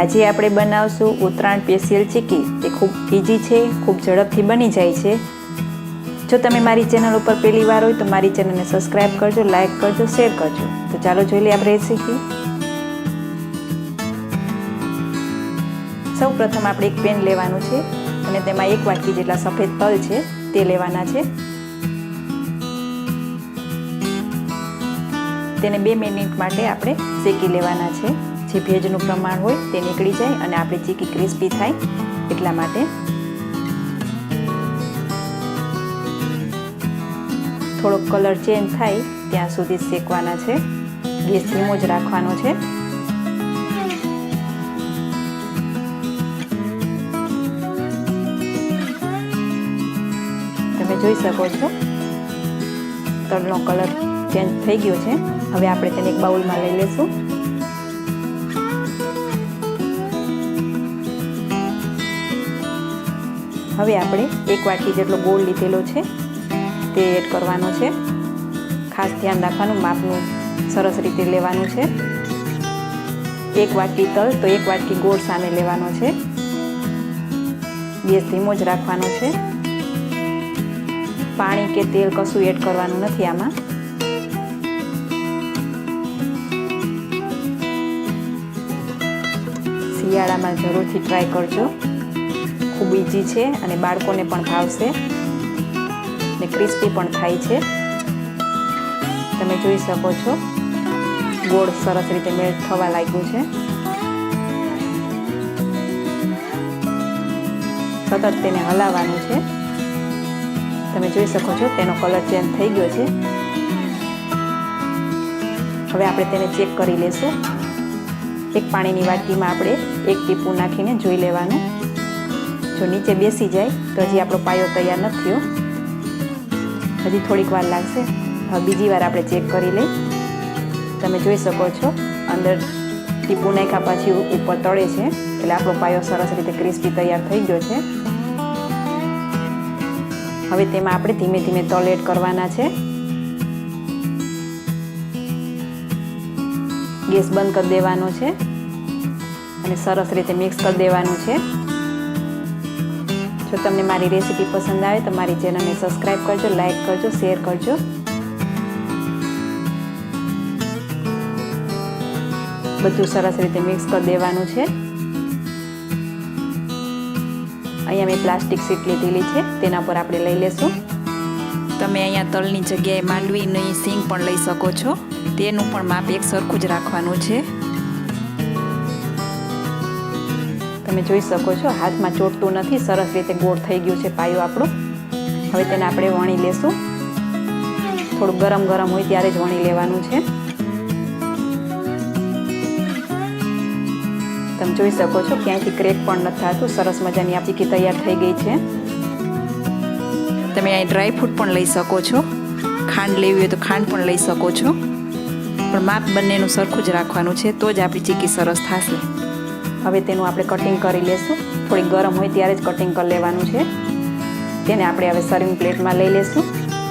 આજે આપણે બનાવશું ઉત્તરાયણ પેશિયલ ચીકી. તે ખૂબ ઇઝી છે, ખૂબ ઝડપથી બની જાય છે. જો તમે મારી ચેનલ ઉપર પહેલી વાર હોય તો મારી ચેનલને સબસ્ક્રાઈબ કરજો લાઇક કરજો શેર કરજો. તો ચાલો જોઈ લઈએ આપણે રેસીપી સૌ પ્રથમ આપણે એક પેન લેવાનું છે અને તેમાં એક વાટકી જેટલા સફેદ તલ છે તે લેવાના છે. તેને બે મિનિટ માટે આપણે શેકી લેવાના છે. જે ભેજનું પ્રમાણ હોય તે નીકળી જાય અને આપણી ચીકી ક્રિસ્પી થાય એટલા માટે થોડોક કલર ચેન્જ થાય ત્યાં સુધી શેકવાના છે. ગેસ ધીમો જ રાખવાનો છે. તમે જોઈ શકો છો. તળનો કલર ચેન્જ થઈ ગયો છે. હવે આપણે તેને એક બાઉલમાં લઈ લેશું હવે આપણે એક વાટકી જેટલો ગોળ લીધેલો છે, તે એડ કરવાનો છે. ખાસ ધ્યાન રાખવાનું, માપનું સરસ રીતે લેવાનું છે. એક વાટકી તલ તો એક વાટકી ગોળ સામે લેવાનો છે. ગેસ ધીમો જ રાખવાનો છે. પાણી કે તેલ કશું એડ કરવાનું નથી આમાં. શિયાળામાં જરૂરથી ટ્રાય કરજો. ખૂબ ઇઝી છે અને બાળકોને પણ ભાવશે ને ક્રિસ્પી પણ થાય છે. તમે જોઈ શકો છો, ગોળ સરસ રીતે મેળ થવા લાગ્યું છે. સતત તેને હલાવવાનું છે. તમે જોઈ શકો છો, તેનો કલર ચેન્જ થઈ ગયો છે. હવે આપણે તેને ચેક કરી લેશું. એક પાણીની વાટકીમાં આપણે એક ટીપું નાખીને જોઈ લેવાનું. જો નીચે બેસી જાય, તો હજી આપણો પાયો તૈયાર નથી થયો હજી થોડીક વાર લાગશે. હવે બીજી વાર આપણે ચેક કરી લઈ. તમે જોઈ શકો છો અંદર ટીપું નાખ્યા પછી ઉપર તળે છે. એટલે આપણો પાયો સરસ રીતે ક્રિસ્પી તૈયાર થઈ ગયો છે. હવે તેમાં આપણે ધીમે ધીમે તલ એડ કરવાના છે. ગેસ બંધ કરી દેવાનો છે. અને સરસ રીતે મિક્સ કરી દેવાનું છે. જો તમને મારી રેસીપી પસંદ આવે તો મારી ચેનલને સબસ્ક્રાઈબ કરજો લાઈક કરજો શેર કરજો. બધું સરસ રીતે મિક્સ કરી દેવાનું છે. અહીંયા મેં પ્લાસ્ટિક સીટ લીધેલી છે, તેના પર આપણે લઈ લેશું. તમે અહીંયા તલની જગ્યાએ માંડવીની સિંગ પણ લઈ શકો છો. તેનું પણ માપ એક સરખું જ રાખવાનું છે. તમે જોઈ શકો છો, હાથમાં ચોટતું નથી, સરસ રીતે ગોળ થઈ ગયું છે પાયો આપણો. હવે તેને આપણે વણી લેશું. થોડું ગરમ ગરમ હોય ત્યારે જ વણી લેવાનું છે. તમે જોઈ શકો છો, ક્યાંયથી ક્રેક પણ નથી થતું, સરસ મજાની આ ચીકી તૈયાર થઈ ગઈ છે. તમે અહીં ડ્રાય ફ્રૂટ પણ લઈ શકો છો. ખાંડ લેવી હોય તો ખાંડ પણ લઈ શકો છો. પણ માપ બંનેનું સરખું જ રાખવાનું છે, તો જ આપણી ચીકી સરસ થશે. હવે તેનું આપણે કટિંગ કરી લેશું. થોડી ગરમ હોય ત્યારે જ કટિંગ કરી લેવાનું છે. તેને આપણે હવે સર્વિંગ પ્લેટમાં લઈ લેશું.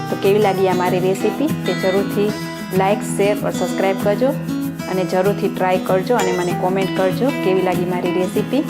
તો કેવી લાગી આ મારી રેસીપી તે જરૂરથી લાઇક શેર પર સબસ્ક્રાઈબ કરજો. અને જરૂરથી ટ્રાય કરજો અને મને કોમેન્ટ કરજો. કેવી લાગી મારી રેસીપી